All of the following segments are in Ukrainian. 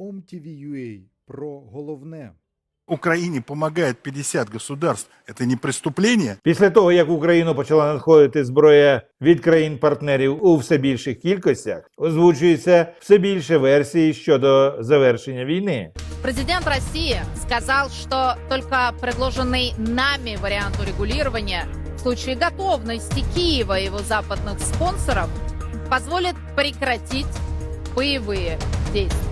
OMTV.ua про головне. Украине помогает 50 государств. Это не преступление? Після того, як в Україну почала надходити зброя від країн-партнерів у все більших кількостях, озвучується все більше версій щодо завершення війни. Президент России сказал, что только предложенный нами вариант урегулирования в случае готовности Киева и его западных спонсоров позволит прекратить боевые действия.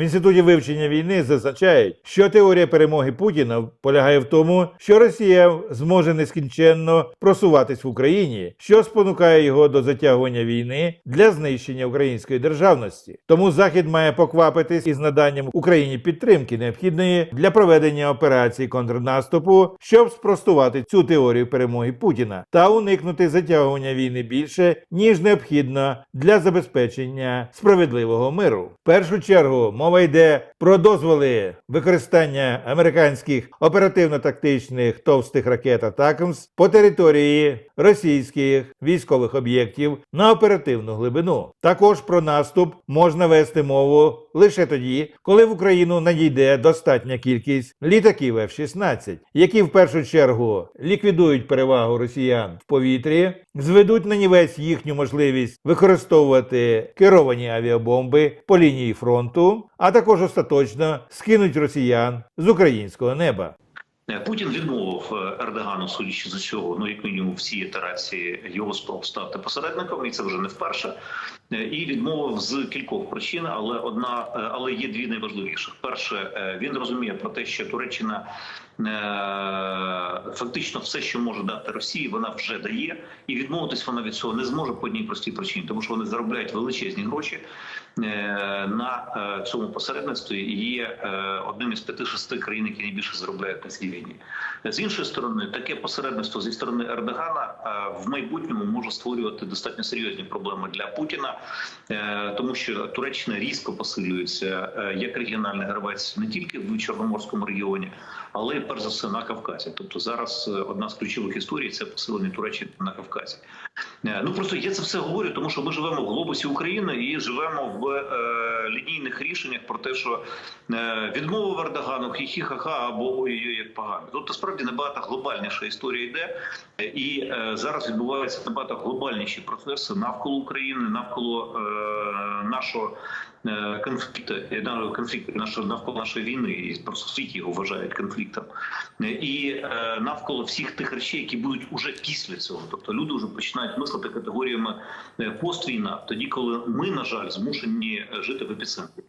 В інституті вивчення війни зазначають, що теорія перемоги Путіна полягає в тому, що Росія зможе нескінченно просуватись в Україні, що спонукає його до затягування війни для знищення української державності. Тому Захід має поквапитись із наданням Україні підтримки, необхідної для проведення операції контрнаступу, щоб спростувати цю теорію перемоги Путіна та уникнути затягування війни більше ніж необхідно для забезпечення справедливого миру. В першу чергу мова йде про дозволи використання американських оперативно-тактичних товстих ракет «Атакамс» по території російських військових об'єктів на оперативну глибину. Також про наступ можна вести мову лише тоді, коли в Україну надійде достатня кількість літаків F-16, які в першу чергу ліквідують перевагу росіян в повітрі, зведуть на нівець їхню можливість використовувати керовані авіабомби по лінії фронту, а також остаточно скинуть росіян з українського неба. Е, Путін відмовив е, Ердогану, судячи з усього, ну як мінімум всі ітерації його спроб стати посередником, і це вже не вперше. Е, І відмовив з кількох причин, але одна, але є дві найважливіших. Перше, він розуміє про те, що Туреччина фактично все, що може дати Росії, вона вже дає, і відмовитись вона від цього не зможе по одній простій причині, тому що вони заробляють величезні гроші е, на е, цьому посередництві і є е, одним із п'яти-шести країн, які найбільше заробляють на цій війні. З іншої сторони, таке посередництво зі сторони Ердогана е, в майбутньому може створювати достатньо серйозні проблеми для Путіна, е, тому що Туреччина різко посилюється е, як регіональний гравець не тільки в Чорноморському регіоні, але й перш за все на Кавказі. Тобто зараз е, одна з ключових історій це посилення Туреччини на Кавказі. Е, Ну просто я це все говорю, тому що ми живемо в глобусі України і живемо в е, лінійних рішеннях про те, що е, відмовив Ердогану хі-хі-ха-ха або ой-ой, як погано. Тут насправді набагато глобальніша історія йде, е, і е, зараз відбуваються набагато глобальніші процеси навколо України, навколо е, нашого. Конфлікту нашого на- конфлікту нашого навколо нашої війни, і просто світі його вважають конфліктом, Е, і е, навколо всіх тих речей, які будуть уже після цього. Тобто люди вже починають мислити категоріями е, поствійна, тоді коли ми, на жаль, змушені жити в епіцентрі.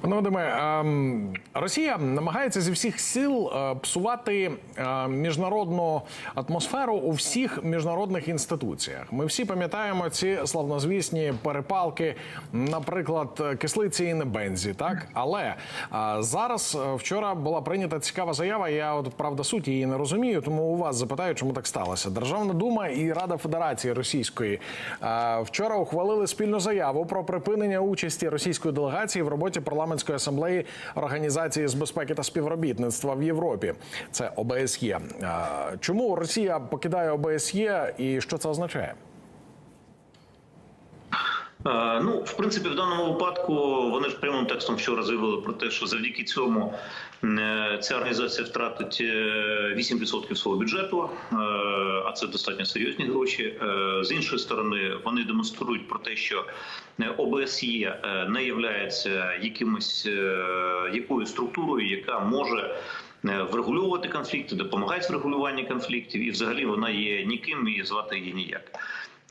Пане Вадиме, ем, Росія намагається зі всіх сил е, псувати е, міжнародну атмосферу у всіх міжнародних інституціях. Ми всі пам'ятаємо ці славнозвісні перепалки, наприклад, кислиці і небензі. Так, але е, зараз вчора була прийнята цікава заява. Я от правда суті її не розумію, тому у вас запитаю, чому так сталося. Державна дума і Рада Федерації Російської вчора ухвалили спільну заяву про припинення участі російської делегації в роботі парламентської асамблеї Організації з безпеки та співробітництва в Європі. Це ОБСЄ. Чому Росія покидає ОБСЄ і що це означає? Е, Ну, в принципі, в даному випадку вони ж прямим текстом вчора заявили про те, що завдяки цьому е, ця організація втратить е, 8% свого бюджету, е, а це достатньо серйозні гроші. Е, З іншої сторони, вони демонструють про те, що е, ОБСЄ е, не є якимось е, якою структурою, яка може. е, Врегульовувати конфлікти, допомагати в регулюванні конфліктів, і взагалі вона є ніким і звати її ніяк.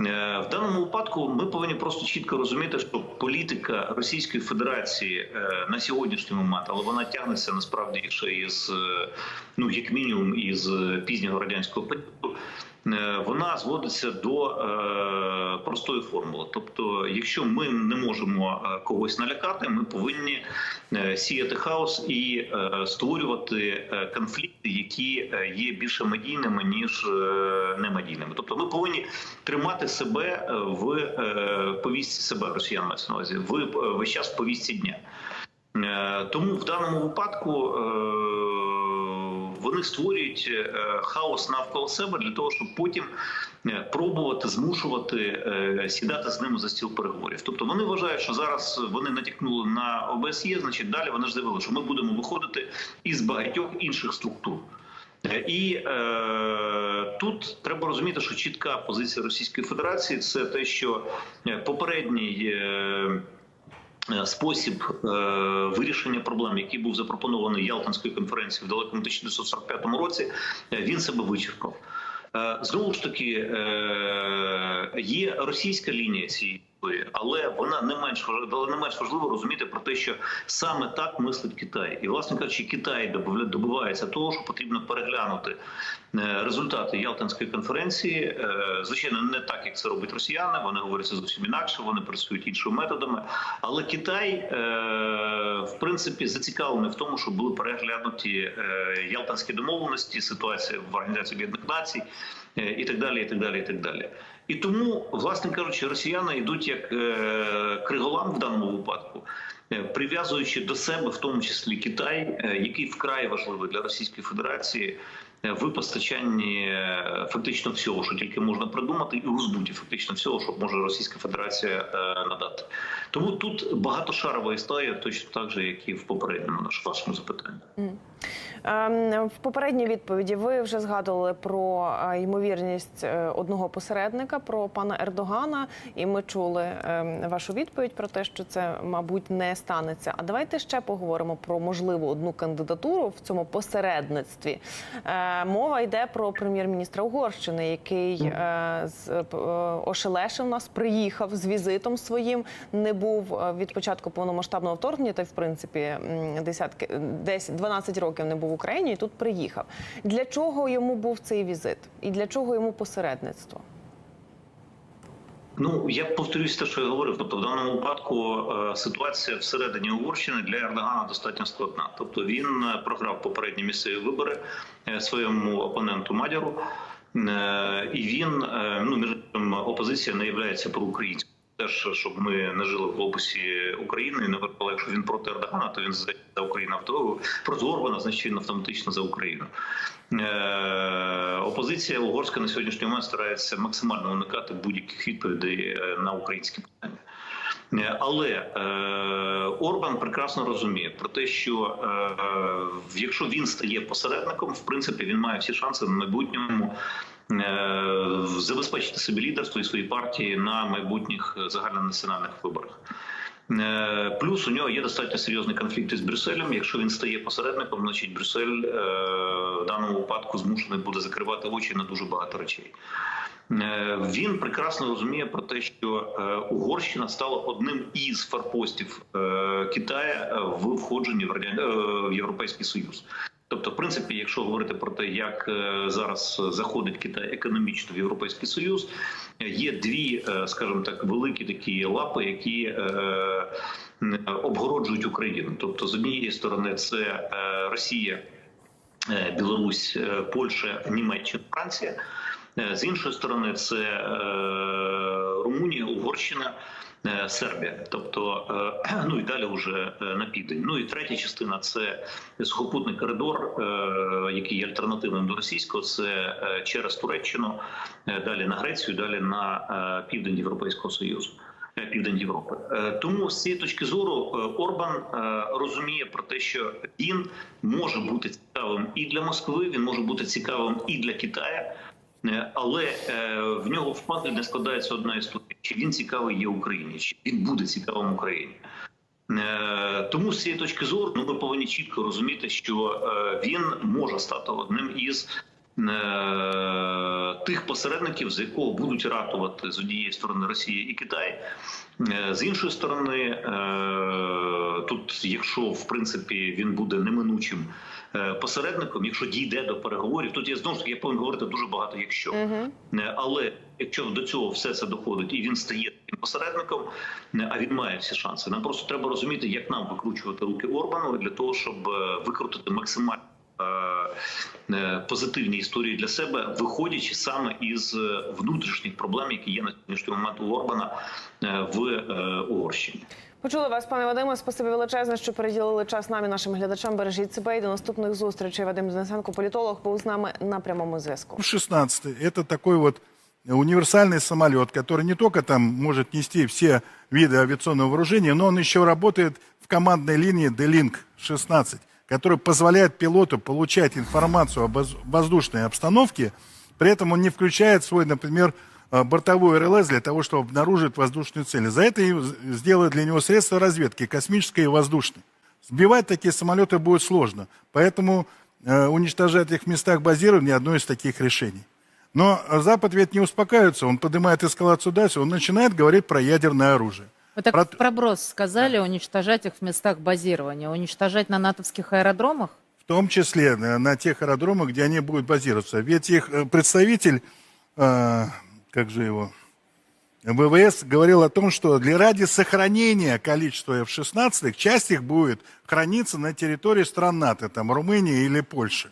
Е, В даному випадку ми повинні просто чітко розуміти, що політика Російської Федерації е, на сьогоднішній момент, але вона тягнеться насправді ще із е, ну як мінімум із пізнього радянського періоду. Е, Вона зводиться до е, простої формули. Тобто, якщо ми не можемо е, когось налякати, ми повинні сіяти хаос і створювати конфлікти, які є більше медійними ніж немедійними. Тобто, ми повинні тримати себе в повістці себе росіян мається на увазі в весь час в повістці дня. Тому в даному випадку вони створюють е, хаос навколо себе для того, щоб потім е, пробувати змушувати е, сідати з ними за стіл переговорів. Тобто вони вважають, що зараз вони натякнули на ОБСЄ, значить далі вони ж заявили, що ми будемо виходити із багатьох інших структур. І е, тут треба розуміти, що чітка позиція Російської Федерації це те, що попередній. Е, Спосіб е, вирішення проблем, який був запропонований Ялтинською конференцією в далекому 1945 році, е, він себе вичерпав. Е, Знову ж таки, е, є російська лінія цієї історії, але вона не менш але не менш важливо розуміти про те, що саме так мислить Китай, і власне кажучи, Китай добивається того, що потрібно переглянути е, результати Ялтинської конференції. Е, Звичайно, не так як це роблять росіяни. Вони говорять зовсім інакше. Вони працюють іншими методами. Але Китай, е, в принципі, зацікавлений в тому, щоб були переглянуті Ялтинські домовленості, ситуація в Організації Об'єднаних Націй і так далі. І так далі, і так далі. І тому, власне кажучи, росіяни йдуть як е, криголам в даному випадку. е, Прив'язуючи до себе, в тому числі Китай, е, який вкрай важливий для Російської Федерації е, в постачанні е, фактично всього, що тільки можна придумати, і у збуті фактично всього, що може Російська Федерація е, надати. Тому тут багатошарова історія, точно так же, як і в попередньому наш вашому запитанні. Ем, В попередній відповіді ви вже згадували про е, ймовірність е, одного посередника, про пана Ердогана, і ми чули ем, вашу відповідь про те, що це, мабуть, не станеться. А давайте ще поговоримо про можливу одну кандидатуру в цьому посередництві. Е, Мова йде про прем'єр-міністра Угорщини, який е, е, ошелешив нас, приїхав з візитом своїм, не був від початку повномасштабного вторгнення, та й в принципі десятки 10, 12 років не був в Україні, і тут приїхав. Для чого йому був цей візит? І для чого йому посередництво? Ну я повторюсь те, що я говорив. Тобто, в даному випадку е, ситуація всередині Угорщини для Ердогана достатньо складна. Тобто він е, програв попередні місцеві вибори е, своєму опоненту Мадяру, і він ну між опозиція не є проукраїнською. Теж щоб ми не жили в глобусі України і випало, якщо він проти Ердогана, то він за Україну авто проти Орбана, значить він автоматично за Україну. Е, Опозиція угорська на сьогоднішній момент старається максимально уникати будь-яких відповідей е, на українські питання. Е, Але е, Орбан прекрасно розуміє про те, що е, якщо він стає посередником, в принципі він має всі шанси в майбутньому забезпечити собі лідерство і свої партії на майбутніх загальнонаціональних виборах. Е, Плюс у нього є достатньо серйозний конфлікт із Брюсселем. Якщо він стає посередником, значить Брюссель е, в даному випадку змушений буде закривати очі на дуже багато речей. Е, Він прекрасно розуміє про те, що е, Угорщина стала одним із форпостів е, Китая в входженні е, в Європейський Союз. Тобто, в принципі, якщо говорити про те, як е, зараз заходить Китай економічно в Європейський Союз, є дві, е, скажімо так, великі такі лапи, які е, обгороджують Україну. Тобто, з однієї сторони, це Росія, Білорусь, Польща, Німеччина, Франція. З іншої сторони, це Румунія, Угорщина. Е, Сербія, тобто е, ну і далі вже е, на південь. Ну і третя частина це сухопутний коридор, який є альтернативним до російського. Це через Туреччину, далі на Грецію, далі на південь Європейського союзу. Південь Європи, тому з цієї точки зору Орбан розуміє про те, що він може бути цікавим і для Москви, він може бути цікавим і для Китаю. Е, Але е, в нього в пазлі не складається одна історія: чи він цікавий є Україні, чи він буде цікавим Україні. Е, Тому з цієї точки зору ну, ми повинні чітко розуміти, що він може стати одним із тих посередників, з якого будуть ратувати з однієї сторони Росія і Китай. Е, З іншої сторони, е, тут, якщо в принципі він буде неминучим е, посередником, якщо дійде до переговорів, тут я знову ж таки я повинен говорити дуже багато, якщо Угу. Е, але якщо до цього все це доходить і він стає таким посередником, е, а він має всі шанси. Нам просто треба розуміти, як нам викручувати руки Орбану для того, щоб е, викрутити максимально. е, е, Позитивні історії для себе, виходячи саме із е, внутрішніх проблем, які є на сьогоднішній момент у Орбана е, в е, Угорщині. Почули вас, пане Вадиме. Спасибі величезне, що приділили час нам і нашим глядачам. Бережіть себе і до наступних зустрічей. Вадим Денисенко, політолог, був з нами на прямому зв'язку. 16 это такой вот универсальный самолет, который не только там может нести все виды авиационного вооружения, но он еще работает в командной линии D-Link 16, Который позволяет пилоту получать информацию об воз- воздушной обстановке, при этом он не включает свой, например, э, бортовой РЛС для того, чтобы обнаружить воздушные цели. За это сделают для него средства разведки, космической и воздушной. Сбивать такие самолеты будет сложно, поэтому э, уничтожать их в местах базирования одно из таких решений. Но Запад ведь не успокаивается, он поднимает эскалацию дальше, он начинает говорить про ядерное оружие. Вы так Про- проброс сказали уничтожать их в местах базирования. Уничтожать на натовских аэродромах? В том числе на, на тех аэродромах, где они будут базироваться. Ведь их э, представитель, э, как же его, ВВС говорил о том, что для ради сохранения количества F-16, часть их будет храниться на территории стран НАТО, там Румынии или Польши.